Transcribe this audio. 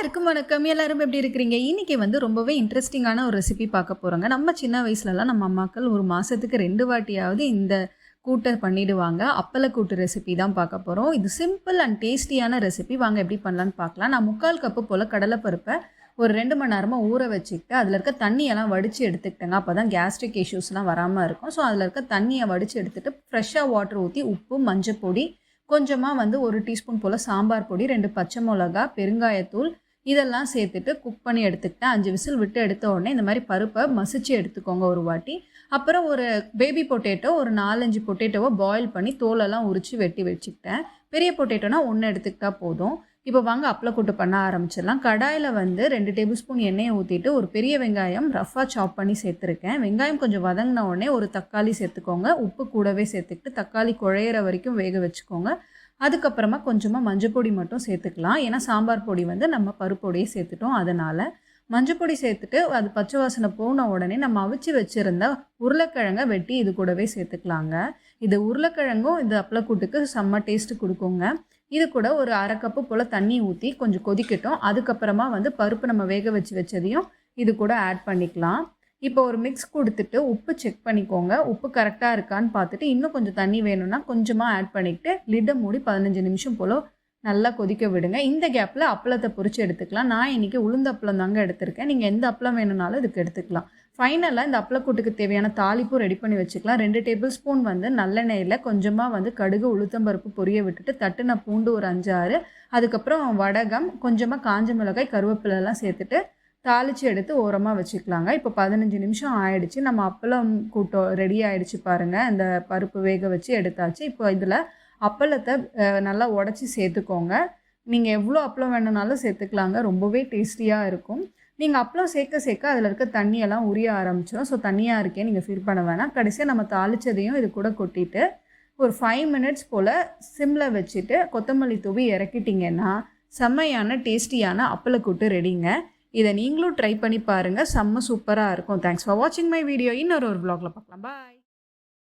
எல்லாருக்கும் வணக்கம். எல்லாரும் எப்படி இருக்கிறீங்க? இன்னைக்கு வந்து ரொம்பவே இன்ட்ரெஸ்டிங்கான ஒரு ரெசிபி பார்க்க போகிறோங்க நம்ம சின்ன வயசுலலாம் நம்ம அம்மாக்கள் ஒரு மாதத்துக்கு ரெண்டு வாட்டியாவது இந்த கூட்டை பண்ணிடுவாங்க. அப்பள கூட்டு ரெசிபி தான் பார்க்க போகிறோம் இது சிம்பிள் அண்ட் டேஸ்டியான ரெசிபி வாங்க எப்படி பண்ணலான்னு பார்க்கலாம். நான் முக்கால் கப்பு போல் கடலைப்பருப்பை ஒரு ரெண்டு மணி நேரமாக ஊற வச்சுக்கிட்டு அதில் இருக்க தண்ணியெல்லாம் வடித்து எடுத்துக்கிட்டேங்க. அப்போ தான் கேஸ்ட்ரிக் இஷ்யூஸ்லாம் வராமல் இருக்கும். ஸோ அதில் இருக்க தண்ணியை வடித்து எடுத்துகிட்டு ஃப்ரெஷ்ஷாக வாட்டர் ஊற்றி உப்பு மஞ்சள் பொடி கொஞ்சமாக வந்து ஒரு டீஸ்பூன் போல் சாம்பார் பொடி ரெண்டு பச்சை மிளகா பெருங்காயத்தூள் இதெல்லாம் சேர்த்துட்டு குக் பண்ணி எடுத்துக்கிட்டேன் அஞ்சு விசில் விட்டு எடுத்த உடனே இந்த மாதிரி பருப்பை மசிச்சு எடுத்துக்கோங்க ஒரு வாட்டி. அப்புறம் ஒரு பேபி பொட்டேட்டோ ஒரு நாலஞ்சு பொட்டேட்டோவை பாயில் பண்ணி தோலெல்லாம் உரித்து வெட்டி வச்சுக்கிட்டேன். பெரிய பொட்டேட்டோனா ஒன்று எடுத்துக்கிட்டா போதும். இப்போ வாங்க அப்பளக்கூட்டு பண்ண ஆரம்பிச்சிடலாம். கடாயில் வந்து ரெண்டு டேபிள் ஸ்பூன் எண்ணெயை ஊற்றிட்டு ஒரு பெரிய வெங்காயம் ரஃபாக சாப் பண்ணி சேர்த்துருக்கேன். வெங்காயம் கொஞ்சம் வதங்கின உடனே ஒரு தக்காளி சேர்த்துக்கோங்க. உப்பு கூடவே சேர்த்துக்கிட்டு தக்காளி குழையிற வரைக்கும் வேக வச்சுக்கோங்க. அதுக்கப்புறமா கொஞ்சமாக மஞ்சள் பொடி மட்டும் சேர்த்துக்கலாம். ஏன்னா சாம்பார் பொடி வந்து நம்ம பருப்பொடியே சேர்த்துட்டோம். அதனால் மஞ்சள் பொடி சேர்த்துட்டு அது பச்சை வாசனை போன உடனே நம்ம அவிச்சு வச்சுருந்த உருளைக்கிழங்கை வெட்டி இது கூடவே சேர்த்துக்கலாங்க. இது உருளைக்கிழங்கும் இது அப்பளக்கூட்டுக்கு செம்ம டேஸ்ட்டு கொடுக்குங்க. இது கூட ஒரு அரை கப்பு போல் தண்ணி ஊற்றி கொஞ்சம் கொதிக்கட்டும். அதுக்கப்புறமா வந்து பருப்பு நம்ம வேக வச்சு வச்சதையும் இது கூட ஆட் பண்ணிக்கலாம். இப்போ ஒரு மிக்ஸ் கொடுத்துட்டு உப்பு செக் பண்ணிக்கோங்க. உப்பு கரெக்டாக இருக்கான்னு பார்த்துட்டு இன்னும் கொஞ்சம் தண்ணி வேணும்னா கொஞ்சமாக ஆட் பண்ணிக்கிட்டு லிட்டை மூடி பதினஞ்சு நிமிஷம் போல் நல்லா கொதிக்க விடுங்க. இந்த கேப்பில் அப்பளத்தை பொறிச்சு எடுத்துக்கலாம். நான் இன்றைக்கி உளுந்த அப்பளம் தாங்க எடுத்திருக்கேன். நீங்கள் எந்த அப்பளம் வேணும்னாலும் இதுக்கு எடுத்துக்கலாம். ஃபைனலாக இந்த அப்பளக்கூட்டுக்கு தேவையான தாளிப்பும் ரெடி பண்ணி வச்சுக்கலாம். ரெண்டு டேபிள் ஸ்பூன் வந்து நல்லெண்ணெயில் கொஞ்சமாக வந்து கடுகு உளுத்தம்பருப்பு பொரிய விட்டுட்டு தட்டுன பூண்டு ஒரு அஞ்சாறு. அதுக்கப்புறம் வடகம் கொஞ்சமாக காஞ்ச மிளகாய் கருவேப்பிலெல்லாம் சேர்த்துட்டு தாளித்து எடுத்து ஓரமாக வச்சுக்கலாங்க. இப்போ பதினஞ்சு நிமிஷம் ஆயிடுச்சு. நம்ம அப்பளம் கூட்டம் ரெடி ஆயிடுச்சு பாருங்கள் இந்த பருப்பு வேக வச்சு எடுத்தாச்சு. இப்போ இதில் அப்பளத்தை நல்லா உடச்சி சேர்த்துக்கோங்க. நீங்கள் எவ்வளோ அப்பளம் வேணுனாலும் சேர்த்துக்கலாங்க. ரொம்பவே டேஸ்டியாக இருக்கும். நீங்கள் அப்பளம் சேர்க்க சேர்க்க அதில் இருக்க தண்ணியெல்லாம் உரிய ஆரம்பிச்சிடும் ஸோ தண்ணியாக இருக்கே நீங்கள் ஃபீல் பண்ண வேணாம். கடைசியாக நம்ம தாளித்ததையும் இது கூட கொட்டிட்டு ஒரு ஃபைவ் மினிட்ஸ் போல் சிம்மில் வச்சுட்டு கொத்தமல்லி தூவி இறக்கிட்டிங்கன்னா செம்மையான டேஸ்டியான அப்பளக்கூட்டு ரெடிங்க இதை நீங்களும் ட்ரை பண்ணி பாருங்கள் செம்ம சூப்பராக இருக்கும். தேங்க்ஸ் ஃபார் வாட்சிங் மை வீடியோ இன்னொரு ஒரு ப்ளாகில் பார்க்கலாம். பாய்